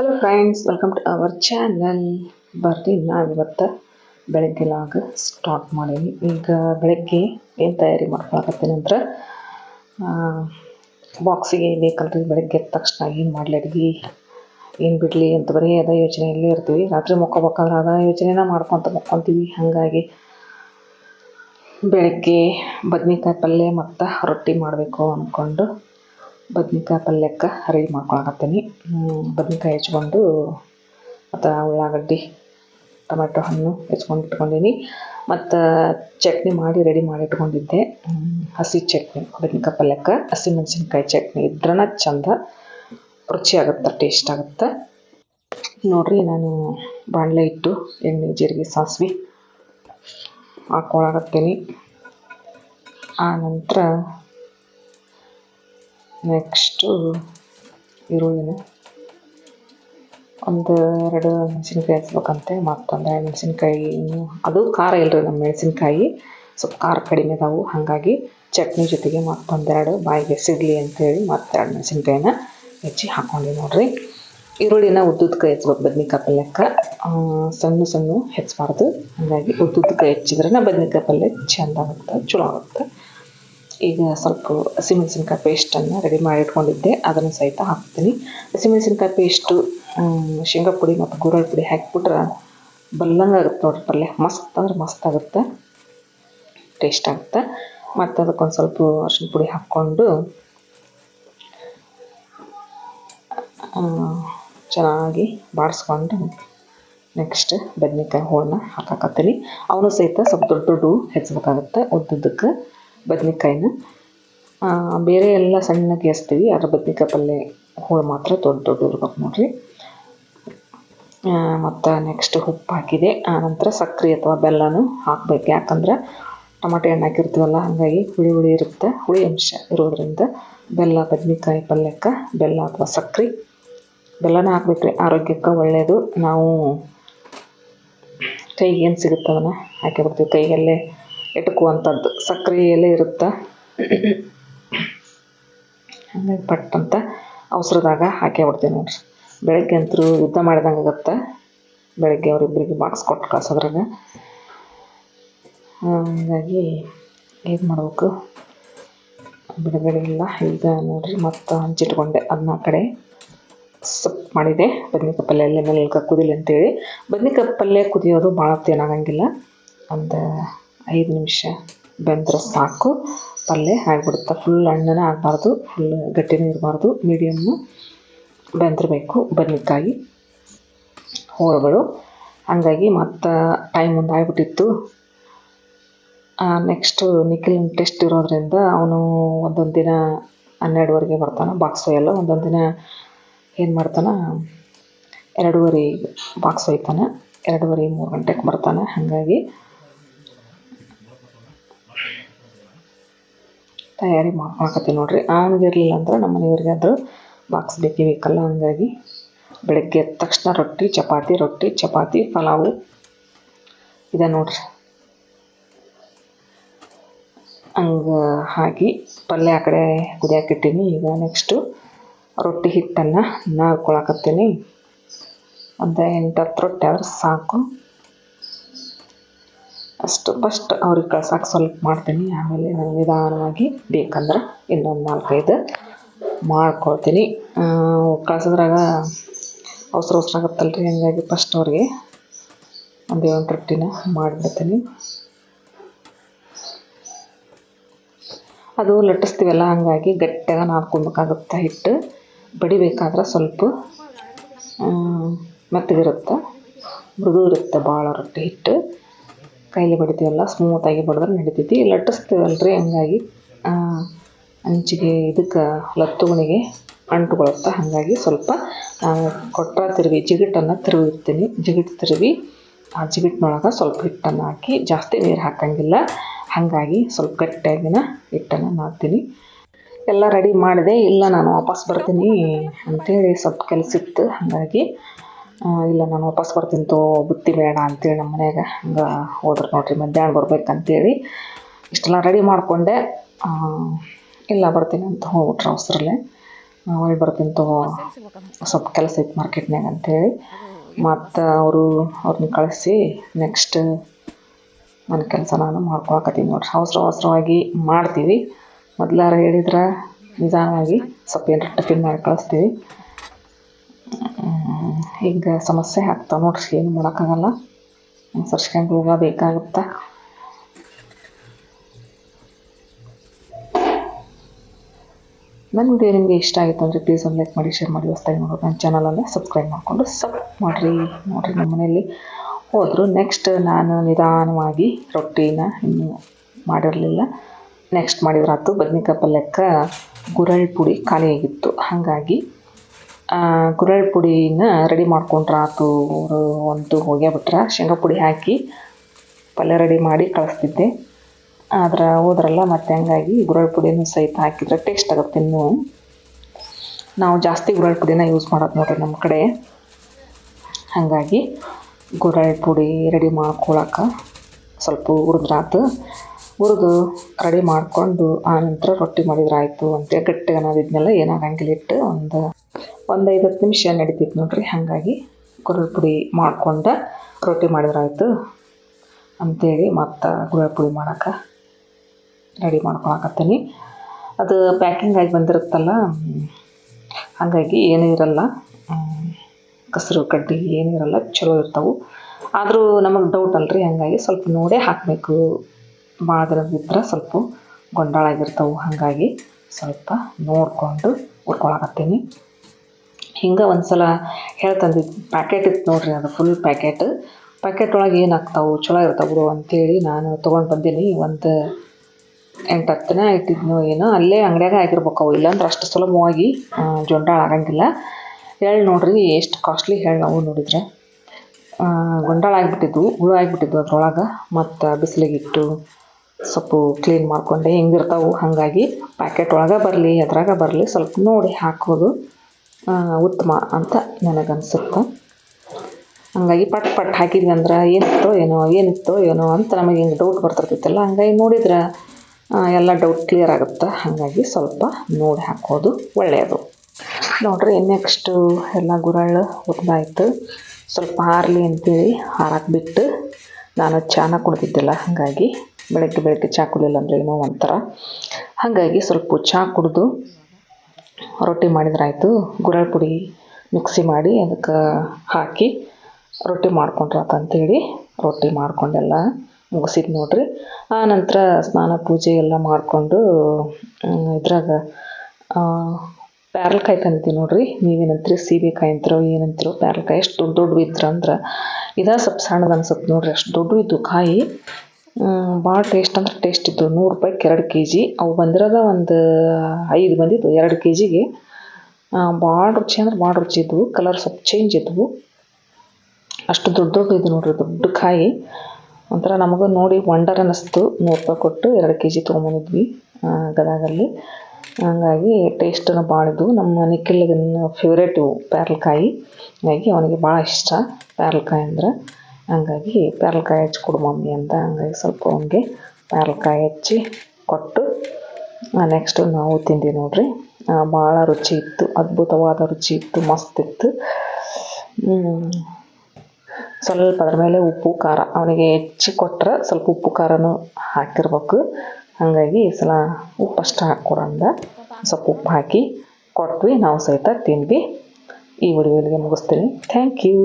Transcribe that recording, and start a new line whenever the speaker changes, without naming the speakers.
Hello friends welcome to our channel ಬರ್ರಿ ನಾವು ಇವತ್ತು ಬೆಳಗ್ಗೆ ಲಾಗ ಸ್ಟಾರ್ಟ್ ಮಾಡೀನಿ. ಈಗ ಬೆಳಗ್ಗೆ ಏನು ತಯಾರಿ ಮಾಡ್ಕೊಳಕತ್ತೀನಿ ಅಂದ್ರೆ ಬಾಕ್ಸಿಗೆ ಬೇಕಲ್ರಿ. ಬೆಳಗ್ಗೆ ಎದ್ದ ತಕ್ಷಣ ಏನು ಮಾಡಲಿ ಏನು ಬಿಡಲಿ ಅಂತ ಬರೀ ಅದ ಯೋಚನೆಯಲ್ಲೇ ಇರ್ತೀವಿ. ರಾತ್ರಿ ಮಕ್ಕೋಬೇಕಾದ್ರೆ ಅದ ಯೋಚನೆನ ಮಾಡ್ಕೊತ ಮುಕ್ಕೊತೀವಿ. ಹಾಗಾಗಿ ಬೆಳಗ್ಗೆ ಬದ್ನೆಕಾಯಿ ಪಲ್ಯ ಮತ್ತು ರೊಟ್ಟಿ ಮಾಡಬೇಕು ಅಂದ್ಕೊಂಡು ಬದ್ನೆಕಾಯಿ ಪಲ್ಯಕ್ಕೆ ರೆಡಿ ಮಾಡ್ಕೊಳಕತ್ತೀನಿ. ಬದ್ನಿಕಾಯಿ ಹೆಚ್ಕೊಂಡು ಮತ್ತು ಉಳ್ಳಾಗಡ್ಡಿ, ಟೊಮೆಟೊ ಹಣ್ಣು ಹೆಚ್ಕೊಂಡು ಇಟ್ಕೊಂಡೀನಿ. ಮತ್ತು ಚಟ್ನಿ ಮಾಡಿ ರೆಡಿ ಮಾಡಿ ಇಟ್ಕೊಂಡಿದ್ದೆ. ಹಸಿ ಚಟ್ನಿ, ಬದ್ನಿಕಾಯಿ ಪಲ್ಯಕ್ಕೆ. ಹಸಿಮೆಣ್ಸಿನ್ಕಾಯಿ ಚಟ್ನಿ ಇದ್ರನ ಚಂದ ರುಚಿ ಆಗುತ್ತೆ ಟೇಸ್ಟ್ ಆಗುತ್ತೆ. ನೋಡಿರಿ, ನಾನು ಬಾಣಲೆ ಇಟ್ಟು ಎಣ್ಣೆ, ಜೀರಿಗೆ, ಸಾಸಿವೆ ಹಾಕ್ಕೊಳಕತ್ತೀನಿ ಆ ನಂತರ ನೆಕ್ಸ್ಟು ಈರುಳ್ಳಿನ ಒಂದು ಎರಡು ಮೆಣಸಿನ್ಕಾಯಿ ಹಚ್ಬೇಕಂತೆ, ಮತ್ತೊಂದು ಎರಡು ಮೆಣಸಿನ್ಕಾಯಿ. ಅದು ಖಾರ ಇಲ್ಲರಿ ನಮ್ಮ ಮೆಣಸಿನ್ಕಾಯಿ. ಸ್ವಲ್ಪ ಖಾರ ಕಡಿಮೆ ಅದಾವು. ಹಾಗಾಗಿ ಚಟ್ನಿ ಜೊತೆಗೆ ಮತ್ತೊಂದೆರಡು ಬಾಯಿಗೆ ಸಿಗಲಿ ಅಂತೇಳಿ ಮತ್ತೆರಡು ಮೆಣಸಿನ್ಕಾಯಿನ ಹೆಚ್ಚಿ ಹಾಕ್ಕೊಂಡಿ ನೋಡಿರಿ. ಈರುಳ್ಳಿನ ಉದ್ದುದ್ದಕ್ಕೆ ಹೆಚ್ಬೇಕು ಬದ್ನಿಕಾಯಿ ಪಲ್ಯಕ್ಕೆ ಸಣ್ಣ ಸಣ್ಣ ಹೆಚ್ಚಬಾರ್ದು. ಹಾಗಾಗಿ ಉದ್ದುದ್ಕ ಹೆಚ್ಚಿದ್ರೆ ಬದ್ನಿಕಾಯಿ ಪಲ್ಯ ಚೆಂದ ಆಗುತ್ತೆ, ಚಲೋ ಆಗುತ್ತೆ. ಈಗ ಸ್ವಲ್ಪ ಹಸಿಮೆಣ್ಸಿನ್ಕಾಯಿ ಪೇಸ್ಟನ್ನು ರೆಡಿ ಮಾಡಿ ಇಟ್ಕೊಂಡಿದ್ದೆ ಅದನ್ನು ಸಹಿತ ಹಾಕ್ತೀನಿ. ಹಸಿಮೆಣ್ಸಿನ್ಕಾಯಿ ಪೇಸ್ಟು ಶೇಂಗಾ ಪುಡಿ ಮತ್ತು ಗುರಳ್ ಪುಡಿ ಹಾಕಿಬಿಟ್ರೆ ಬಲ್ಲಂಗೆ ಆಗುತ್ತೆ ನೋಡಿರಿ ಪಲ್ಯ. ಮಸ್ತ್ ಅಂದ್ರೆ ಮಸ್ತ್ ಆಗುತ್ತೆ. ಟೇಸ್ಟ್ ಆಗುತ್ತೆ. ಮತ್ತು ಅದಕ್ಕೊಂದು ಸ್ವಲ್ಪ ಅರ್ಶಿಣ ಪುಡಿ ಹಾಕ್ಕೊಂಡು ಚೆನ್ನಾಗಿ ಬಾಡಿಸ್ಕೊಂಡು ನೆಕ್ಸ್ಟ್ ಬದ್ನೆಕಾಯಿ ಹೋಳನ್ನ ಹಾಕಾಕತ್ತೀನಿ. ಅವನು ಸಹಿತ ಸ್ವಲ್ಪ ದೊಡ್ಡ ದೊಡ್ಡ ಹೆಚ್ಚಬೇಕಾಗುತ್ತೆ. ಉದ್ದುದ್ದಕ್ಕೆ ಬದ್ನೆಕಾಯಿನ. ಬೇರೆ ಎಲ್ಲ ಸಣ್ಣಗೆ ಎಸ್ತೀವಿ ಅದ್ರ ಬದ್ನೆಕಾಯಿ ಪಲ್ಯ ಹೋಳು ಮಾತ್ರ ದೊಡ್ಡ ದೊಡ್ಡ ಇರ್ಬೇಕು ನೋಡಿರಿ. ಮತ್ತು ನೆಕ್ಸ್ಟ್ ಉಪ್ಪು ಹಾಕಿದೆ. ಆನಂತರ ಸಕ್ಕರೆ ಅಥವಾ ಬೆಲ್ಲನೂ ಹಾಕ್ಬೇಕು. ಯಾಕಂದ್ರೆ ಟಮಾಟೆ ಹಣ್ಣು ಹಾಕಿರ್ತೀವಲ್ಲ, ಹಾಗಾಗಿ ಹುಳಿ ಹುಳಿ ಇರುತ್ತೆ. ಹುಳಿ ಅಂಶ ಇರೋದ್ರಿಂದ ಬೆಲ್ಲ, ಬದ್ನೆಕಾಯಿ ಪಲ್ಯಕ್ಕೆ ಬೆಲ್ಲ ಅಥವಾ ಸಕ್ಕರೆ ಬೆಲ್ಲನ ಹಾಕ್ಬೇಕು ರೀ ಆರೋಗ್ಯಕ್ಕೆ ಒಳ್ಳೆಯದು ನಾವು ಕೈಗೆ ಏನು ಸಿಗುತ್ತೆ ಅದನ್ನು ಹಾಕಿಬಿಡ್ತೀವಿ ಕೈಯಲ್ಲೇ ಇಟ್ಕುವಂಥದ್ದು ಸಕ್ಕರೆ ಎಲೆ ಇರುತ್ತೆ? ಹಂಗಾಗಿ ಪಟ್ ಅವಸರದಾಗ ಹಾಕೇ ಬಿಡ್ತೀವಿ ನೋಡ್ರಿ. ಬೆಳಗ್ಗೆ ಅಂತೂ ಯುದ್ಧ ಮಾಡಿದಂಗೆ ಆಗುತ್ತೆ? ಬೆಳಗ್ಗೆ ಅವರಿಬ್ಬರಿಗೆ ಬಾಕ್ಸ್ ಕೊಟ್ಟು ಕಳ್ಸೋದ್ರಾಗ. ಹಾಗಾಗಿ ಏನು ಮಾಡಬೇಕು? ಬಿಡುಗಡೆಯಿಲ್ಲ ಈಗ ನೋಡಿರಿ, ಮತ್ತು ಹಂಚಿಟ್ಕೊಂಡೆ. ಅದನ್ನ ಕಡೆ ಸೊಪ್ಪು ಮಾಡಿದೆ. ಬದ್ನಿಕಾಯಿ ಪಲ್ಯ ಎಲ್ಲ ಮೇಲೆ ಕುದಿಲಿ ಅಂತೇಳಿ. ಬದ್ನಿಕಾಯಿ ಪಲ್ಯ ಕುದಿಯೋದು ಭಾಳ ಏನಾಗಂಗಿಲ್ಲ ಒಂದು ಐದು ನಿಮಿಷ ಬೆಂದ್ರೆ ಸಾಕು. ಪಲ್ಯ ಆಗಿಬಿಡುತ್ತೆ. ಫುಲ್ ಹಣ್ಣನೇ ಆಗಬಾರ್ದು. ಫುಲ್ ಗಟ್ಟಿನೂ ಇರಬಾರ್ದು. ಮೀಡಿಯಮ್ಮು ಬೆಂದಿರಬೇಕು. ಬದನೆಕಾಯಿ ಹೋಳುಗಳು ಹಾಗಾಗಿ ಮತ್ತು ಟೈಮ್ ಒಂದು ಆಗಿಬಿಟ್ಟಿತ್ತು. ನೆಕ್ಸ್ಟು ನಿಖಿಲ್ ಟೆಸ್ಟ್ ಇರೋದ್ರಿಂದ ಅವನು ಒಂದೊಂದು ದಿನ ಹನ್ನೆರಡುವರೆಗೆ ಬರ್ತಾನೆ. ಬಾಕ್ಸ್ ಒಯ್ಯಲ್ಲ ಒಂದೊಂದು ದಿನ ಏನು ಮಾಡ್ತಾನೆ? ಎರಡೂವರೆ ಬಾಕ್ಸ್ ಒಯ್ತಾನೆ ಎರಡೂವರೆ ಮೂರು ಗಂಟೆಗೆ ಬರ್ತಾನೆ. ಹಾಗಾಗಿ ತಯಾರಿ ಮಾಡ್ಕೊಳಕತ್ತೀನಿ ನೋಡಿರಿ. ಇರಲಿಲ್ಲ ಅಂದ್ರೆ ನಮ್ಮ ಮನೆಯವ್ರಿಗೆ ಅದು ಬಾಕ್ಸ್ ಬೇಕೇ ಬೇಕಲ್ಲ, ಹಂಗಾಗಿ ಬೆಳಗ್ಗೆ ಎದ್ದ ತಕ್ಷಣ ರೊಟ್ಟಿ, ಚಪಾತಿ ರೊಟ್ಟಿ, ಚಪಾತಿ, ಪಲಾವು ಇದೆ ನೋಡ್ರಿ. ಹಂಗೆ ಹಾಕಿ ಪಲ್ಯ ಆ ಕಡೆ ಕುದಿಯಾಕಿಟ್ಟೀನಿ ಈಗ ನೆಕ್ಸ್ಟು ರೊಟ್ಟಿ ಹಿಟ್ಟನ್ನು ನಾದ್ಕೊಳಕತ್ತೀನಿ ಒಂದು ಎಂಟು ಹತ್ತು ರೊಟ್ಟಿ ಆದ್ರೆ ಸಾಕು. ಅಷ್ಟು ಫಸ್ಟ್ ಅವ್ರಿಗೆ ಕಳ್ಸಕ್ಕೆ ಸ್ವಲ್ಪ ಮಾಡ್ತೀನಿ. ಆಮೇಲೆ ನಾನು ನಿಧಾನವಾಗಿ ಬೇಕಂದ್ರೆ ಇನ್ನೊಂದು ನಾಲ್ಕೈದು ಮಾಡ್ಕೊಳ್ತೀನಿ. ಕಳ್ಸಿದ್ರಾಗ ಅವಸರ ಅವಸರ ಆಗುತ್ತಲ್ಲ ರೀ ಹಂಗಾಗಿ ಫಸ್ಟ್ ಅವ್ರಿಗೆ ಒಂದು ಏಳು ರೊಟ್ಟಿನ ಮಾಡಿಬಿಡ್ತೀನಿ. ಅದು ಲಟ್ಟಿಸ್ತೀವಲ್ಲ, ಹಾಗಾಗಿ ಗಟ್ಟಿಯಾಗ ನಾದ್ಕೊಬೇಕಾಗುತ್ತೆ ಹಿಟ್ಟು. ಬಡಿಬೇಕಾದ್ರೆ ಸ್ವಲ್ಪ ಮೆತ್ತಗಿರುತ್ತೆ, ಮೃದು ಇರುತ್ತೆ ಭಾಳ ರೊಟ್ಟಿ ಹಿಟ್ಟು. ಕೈಲಿ ಬಡಿತೀವಲ್ಲ ಸ್ಮೂತಾಗಿ ಬಡಿದ್ರೆ ನಡಿತೈತಿ. ಲಟ್ಟಿಸ್ತೀವಲ್ರಿ ಹಂಗಾಗಿ ಅಂಚಿಗೆ ಇದಕ್ಕೆ ಲತ್ತುಗಳಿಗೆ ಅಂಟ್ಕೊಳುತ್ತೆ ಹಾಗಾಗಿ ಸ್ವಲ್ಪ ಕೊಟ್ರ ತಿರುವಿ, ಜಿಗಿಟನ್ನು ತಿರುವಿರ್ತೀನಿ. ಜಿಗಿಟ್ ತಿರುವಿ, ಆ ಜಿಗಿಟ್ನೊಳಗೆ ಸ್ವಲ್ಪ ಹಿಟ್ಟನ್ನು ಹಾಕಿ, ಜಾಸ್ತಿ ನೀರು ಹಾಕಂಗಿಲ್ಲ. ಹಾಗಾಗಿ ಸ್ವಲ್ಪ ಗಟ್ಟಿಯಾಗಿನ ಹಿಟ್ಟನ್ನು ನಾದ್ತೀನಿ. ಎಲ್ಲ ರೆಡಿ ಮಾಡಿದೆ. ಇಲ್ಲ, ನಾನು ವಾಪಸ್ ಬರ್ತೀನಿ ಅಂಥೇಳಿ ಸ್ವಲ್ಪ ಕೆಲಸ ಇತ್ತು. ಹಾಗಾಗಿ ಇಲ್ಲ, ನಾನು ವಾಪಸ್ ಬರ್ತೀನಿ ತೋ, ಬುತ್ತಿ ಬೇಡ ಅಂತೇಳಿ ನಮ್ಮ ಮನ್ಯಾಗ ಹಂಗೆ ಹೋದ್ರೆ ನೋಡಿರಿ, ಮಧ್ಯಾಹ್ನ ಬರ್ಬೇಕಂತೇಳಿ. ಇಷ್ಟೆಲ್ಲ ರೆಡಿ ಮಾಡಿಕೊಂಡೆ. ಇಲ್ಲ, ಬರ್ತೀನಿ ಅಂತ ಹೋಗ್ಬಿಟ್ರು ಅವಸರಲ್ಲೇ. ಹೊಳ್ಳಿ ಬರ್ತೀನಿ ತೋ, ಸ್ವಲ್ಪ ಕೆಲಸ ಇತ್ತು ಮಾರ್ಕೆಟ್ನಾಗ ಅಂತೇಳಿ. ಮತ್ತು ಅವರು ಅವ್ರನ್ನ ಕಳಿಸಿ ನೆಕ್ಸ್ಟ್ ನನ್ನ ಕೆಲಸ ನಾನು ಮಾಡ್ಕೊಳಕತ್ತೀನಿ ನೋಡ್ರಿ. ಅವಸರ ಅವಸರವಾಗಿ ಮಾಡ್ತೀವಿ. ಮೊದ್ಲಾರ ಹೇಳಿದ್ರೆ ನಿಧಾನವಾಗಿ, ಸ್ವಲ್ಪ ಏನಾರ ಟಿಫಿನ್ ಮಾಡಿ ಕಳಿಸ್ತೀವಿ. ಈಗ ಸಮಸ್ಯೆ ಆಗ್ತಾವೆ ನೋಡ್ರಿ, ಏನು ಮಾಡೋಕ್ಕಾಗಲ್ಲ. ಸರ್ಸ್ಕೊಂಡು ಹೋಗ ಬೇಕಾಗುತ್ತೆ. ನನ್ನ ವಿಡಿಯೋ ನಿಮಗೆ ಇಷ್ಟ ಆಯಿತು ಅಂದರೆ ಪ್ಲೀಸ್ ಒಂದು ಲೈಕ್ ಮಾಡಿ ಶೇರ್ ಮಾಡಿ, ಹೊಸ್ದಾಗಿ ನೋಡೋದು ನನ್ನ ಚಾನಲನ್ನು ಸಬ್ಸ್ಕ್ರೈಬ್ ಮಾಡಿಕೊಂಡು ಸಪೋರ್ಟ್ ಮಾಡಿರಿ. ನೋಡಿರಿ ನಮ್ಮ ಮನೆಯಲ್ಲಿ ಹೋದರು ನೆಕ್ಸ್ಟ್ ನಾನು ನಿಧಾನವಾಗಿ ರೊಟ್ಟಿನ ಇನ್ನೂ ಮಾಡಿರಲಿಲ್ಲ. ನೆಕ್ಸ್ಟ್ ಮಾಡಿದ್ರಾತು ಬದ್ನಿಕಾಯಿ ಪಲ್ಯಕ್ಕೆ ಗುರಳ್ ಪುಡಿ ಖಾಲಿಯಾಗಿತ್ತು. ಹಾಗಾಗಿ ಗುರಳ್ ಪುಡಿನ ರೆಡಿ ಮಾಡ್ಕೊಂಡ್ರಾತು ಅವರು ಒಂದು ಹೋಗೇ ಬಿಟ್ರೆ. ಶೇಂಗಾ ಪುಡಿ ಹಾಕಿ ಪಲ್ಯ ರೆಡಿ ಮಾಡಿ ಕಳಿಸ್ತಿದ್ದೆ. ಆದ್ರೆ ಹೋದ್ರಲ್ಲ ಮತ್ತೆ ಹಂಗಾಗಿ ಗುರಳ್ ಪುಡಿನೂ ಸಹಿತ ಹಾಕಿದ್ರೆ ಟೇಸ್ಟ್ ಆಗುತ್ತೆ ಇನ್ನೂ. ನಾವು ಜಾಸ್ತಿ ಗುರಳ್ ಪುಡಿನ ಯೂಸ್ ಮಾಡೋದು ನೋಡ್ರಿ ನಮ್ಮ ಕಡೆ. ಹಾಗಾಗಿ ಗುರಳ್ ಪುಡಿ ರೆಡಿ ಮಾಡ್ಕೊಳಕ್ಕೆ ಸ್ವಲ್ಪ ಹುರಿದ್ರಾತು ಹುರಿದು ರೆಡಿ ಮಾಡಿಕೊಂಡು ಆನಂತರ ರೊಟ್ಟಿ ಮಾಡಿದ್ರೆ ಆಯಿತು ಅಂತೇಳಿ ಗಟ್ಟಿಗೆ ಅನ್ನೋದಿದ್ನೆಲ್ಲ ಏನಾಗಂಗಿಲ್ಲ ಇಟ್ಟು ಒಂದು ಒಂದು ಐದು ಹತ್ತು ನಿಮಿಷ ನಡಿತೈತೆ ನೋಡ್ರಿ, ಹಾಗಾಗಿ ಗುರಳ್ ಪುಡಿ ಮಾಡ್ಕೊಂಡು ರೊಟ್ಟಿ ಮಾಡಿದ್ರಾಯ್ತು ಅಂಥೇಳಿ ಮತ್ತು ಗುರಳ್ ಪುಡಿ ಮಾಡೋಕೆ ರೆಡಿ ಮಾಡ್ಕೊಳಕತ್ತೀನಿ. ಅದು ಪ್ಯಾಕಿಂಗ್ ಆಗಿ ಬಂದಿರುತ್ತಲ್ಲ, ಹಾಗಾಗಿ ಏನೂ ಇರಲ್ಲ. ಕಸರು, ಕಡ್ಡಿ ಏನೂ ಇರಲ್ಲ, ಚಲೋ ಇರ್ತಾವೆ. ಆದರೂ ನಮಗೆ ಡೌಟ್ ಅಲ್ರಿ, ಹಾಗಾಗಿ ಸ್ವಲ್ಪ ನೋಡೇ ಹಾಕಬೇಕು. ಭಾಳ ದಿನದಿದ್ರೆ ಸ್ವಲ್ಪ ಗೊಂಡಾಳಾಗಿರ್ತಾವೆ ಹಾಗಾಗಿ ಸ್ವಲ್ಪ ನೋಡಿಕೊಂಡು ಹುರ್ಕೊಳಕತ್ತೀನಿ ಹಿಂಗೆ ಒಂದು ಸಲ ಪ್ಯಾಕೆಟ್ ಇತ್ತು ನೋಡ್ರಿ ಅದು ಫುಲ್ ಪ್ಯಾಕೆಟ್ ಪ್ಯಾಕೆಟ್ ಒಳಗೆ ಏನು ಆಗ್ತಾವೆ ಚಲೋ ಇರ್ತಾವೆ ಅಂತೇಳಿ ನಾನು ತೊಗೊಂಡು ಬಂದೀನಿ. ಒಂದು ಎಂಟು ಹತ್ತು ದಿನ ಇಟ್ಟಿದ್ನೋ ಏನೋ, ಅಲ್ಲೇ ಅಂಗಡಿಯಾಗ ಆಗಿರ್ಬೇಕು ಅವು. ಇಲ್ಲಾಂದ್ರೆ ಅಷ್ಟು ಸುಲಭವಾಗಿ ಜೊಂಡಾಳ ಆಗಂಗಿಲ್ಲ. ಹೇಳಿ ನೋಡ್ರಿ, ಎಷ್ಟು ಕಾಸ್ಟ್ಲಿ ಹೇಳಿ ನಾವು ನೋಡಿದ್ರೆ. ಗೊಂಡಾಳ ಆಗಿಬಿಟ್ಟಿದ್ವು, ಹುಳು ಆಗಿಬಿಟ್ಟಿದ್ವು ಅದ್ರೊಳಗೆ. ಮತ್ತು ಬಿಸಿಲಿಗಿಟ್ಟು ಸ್ವಲ್ಪ ಕ್ಲೀನ್ ಮಾಡಿಕೊಂಡೆ. ಹೆಂಗಿರ್ತಾವೆ, ಹಾಗಾಗಿ. ಪ್ಯಾಕೆಟ್ ಒಳಗೆ ಬರಲಿ, ಅದ್ರಾಗ ಬರಲಿ, ಸ್ವಲ್ಪ ನೋಡಿ ಹಾಕೋದು. ಉತ್ತಮ ಅಂತ ನನಗನ್ಸುತ್ತೆ. ಹಂಗಾಗಿ ಪಟ್ ಪಟ್ ಹಾಕಿದ್ವಿ ಅಂದ್ರೆ ಏನಿತ್ತೋ ಏನೋ ಏನಿತ್ತೋ ಏನೋ ಅಂತ ನಮಗೆ ಹಿಂಗೆ ಡೌಟ್ ಬರ್ತಿರ್ತೈತಲ್ಲ, ಹಂಗಾಗಿ ನೋಡಿದ್ರೆ ಎಲ್ಲ ಡೌಟ್ ಕ್ಲಿಯರ್ ಆಗುತ್ತೆ? ಹಾಗಾಗಿ ಸ್ವಲ್ಪ ನೋಡಿ ಹಾಕೋದು ಒಳ್ಳೆಯದು. ನೋಡ್ರಿ ನೆಕ್ಸ್ಟು ಎಲ್ಲ ಗುರಳ್ಳು ಉದ್ದಾಯಿತು ಸ್ವಲ್ಪ ಹಾರಲಿ ಅಂತೇಳಿ ಹಾರಕ್ಕೆ ಬಿಟ್ಟು ನಾನು ಚಾನ ಕುಡ್ದಿದ್ದಿಲ್ಲ, ಹಾಗಾಗಿ ಬೆಳಗ್ಗೆ ಬೆಳಗ್ಗೆ ಚಹಾ ಕುಡಿಲಿಲ್ಲ ಅಂದರೆ ಏನೋ ಒಂಥರ. ಹಾಗಾಗಿ ಸ್ವಲ್ಪ ಚಹಾ ಕುಡಿದು ರೊಟ್ಟಿ ಮಾಡಿದ್ರಾಯ್ತು. ಗುರಳ್ ಪುಡಿ ಮಿಕ್ಸಿ ಮಾಡಿ ಅದಕ್ಕೆ ಹಾಕಿ ರೊಟ್ಟಿ ಮಾಡ್ಕೊಂಡ್ರಾತ ಅಂತೇಳಿ ರೊಟ್ಟಿ ಮಾಡ್ಕೊಂಡೆಲ್ಲ ಮುಗಿಸಿದ್ದು ನೋಡ್ರಿ. ಆ ನಂತರ ಸ್ನಾನ ಪೂಜೆ ಎಲ್ಲ ಮಾಡಿಕೊಂಡು ಇದ್ರಾಗ ಪ್ಯಾರಲ್ಕಾಯಿ ತಂದಿದ್ದೀವಿ ನೋಡ್ರಿ. ನೀವೇನಂತೀರಿ? ಸೀಬೆಕಾಯಿ ಅಂತಿರೋ, ಏನಂತಿರೋ ಪ್ಯಾರಲ್ಕಾಯಿ. ಎಷ್ಟು ದೊಡ್ಡ ದೊಡ್ಡ ಇದ್ರ ಅಂದ್ರೆ, ಇದ ಸ್ವಲ್ಪ ಸಣ್ಣದು ಅನ್ಸುತ್ತೆ ನೋಡ್ರಿ. ಅಷ್ಟು ದೊಡ್ಡ ಇದ್ದು ಕಾಯಿ. ಭಾಳ ಟೇಸ್ಟ್ ಅಂದ್ರೆ ಟೇಸ್ಟ್ ಇತ್ತು. ನೂರು ರೂಪಾಯ್ಗೆ ಎರಡು ಕೆ ಜಿ ಅವು ಬಂದಿರೋದ ಒಂದು ಐದು ಬಂದಿದ್ದು ಎರಡು ಕೆ ಜಿಗೆ ಭಾಳ ರುಚಿ ಅಂದ್ರೆ ಭಾಳ ರುಚಿ ಇದ್ವು. ಕಲರ್ ಸ್ವಲ್ಪ ಚೇಂಜ್ ಇದ್ವು. ಅಷ್ಟು ದೊಡ್ಡ ದೊಡ್ಡ ಇದು ನೋಡ್ರಿ, ದೊಡ್ಡ ಕಾಯಿ. ಒಂಥರ ನಮಗೂ ನೋಡಿ ವಂಡರ್ ಅನ್ನಿಸ್ತು ನೂರು ರೂಪಾಯಿ ಕೊಟ್ಟು ಎರಡು ಕೆ ಜಿ ತೊಗೊಂಬಂದಿದ್ವಿ ಗದಾಗಲ್ಲಿ ಗದಗಲ್ಲಿ. ಹಂಗಾಗಿ ಟೇಸ್ಟನ್ನು ಭಾಳ ಇದ್ವು. ನಮ್ಮ ನಿಖಿಲ್ ಫೇವ್ರೇಟ್ ಇವು ಪ್ಯಾರ್ಲ್ಕಾಯಿ ಹಾಗಾಗಿ ಅವನಿಗೆ ಭಾಳ ಇಷ್ಟ. ಪ್ಯಾರ್ಲ್ಕಾಯಿ ಅಂದ್ರೆ. ಹಂಗಾಗಿ ಪ್ಯಾರ್ಲ್ಕಾಯಿ ಹಚ್ಚಿ ಕೊಡು ಮಮ್ಮಿ ಅಂತ. ಹಂಗಾಗಿ ಸ್ವಲ್ಪ ಅವನಿಗೆ ಪ್ಯಾರ್ಲ್ಕಾಯಿ ಹಚ್ಚಿ ಕೊಟ್ಟು ನೆಕ್ಸ್ಟು ನಾವು ತಿಂದ್ವಿ ನೋಡ್ರಿ. ಭಾಳ ರುಚಿ ಇತ್ತು, ಅದ್ಭುತವಾದ ರುಚಿ ಇತ್ತು, ಮಸ್ತ್ ಇತ್ತು. ಸ್ವಲ್ಪ ಅದ್ರ ಮೇಲೆ ಉಪ್ಪು, ಖಾರ. ಅವನಿಗೆ ಹೆಚ್ಚಿ ಕೊಟ್ರೆ ಸ್ವಲ್ಪ ಉಪ್ಪು, ಖಾರನೂ ಹಾಕಿರ್ಬೇಕು. ಹಾಗಾಗಿ ಈ ಸಲ ಉಪ್ಪು ಅಷ್ಟು ಹಾಕ್ಕೊಡಂದ ಸ್ವಲ್ಪ ಉಪ್ಪು ಹಾಕಿ ಕೊಟ್ವಿ, ನಾವು ಸಹಿತ ತಿಂದ್ವಿ. ಈ ವಿಡಿಯೋಲಿಗೆ ಮುಗಿಸ್ತೀನಿ. Thank you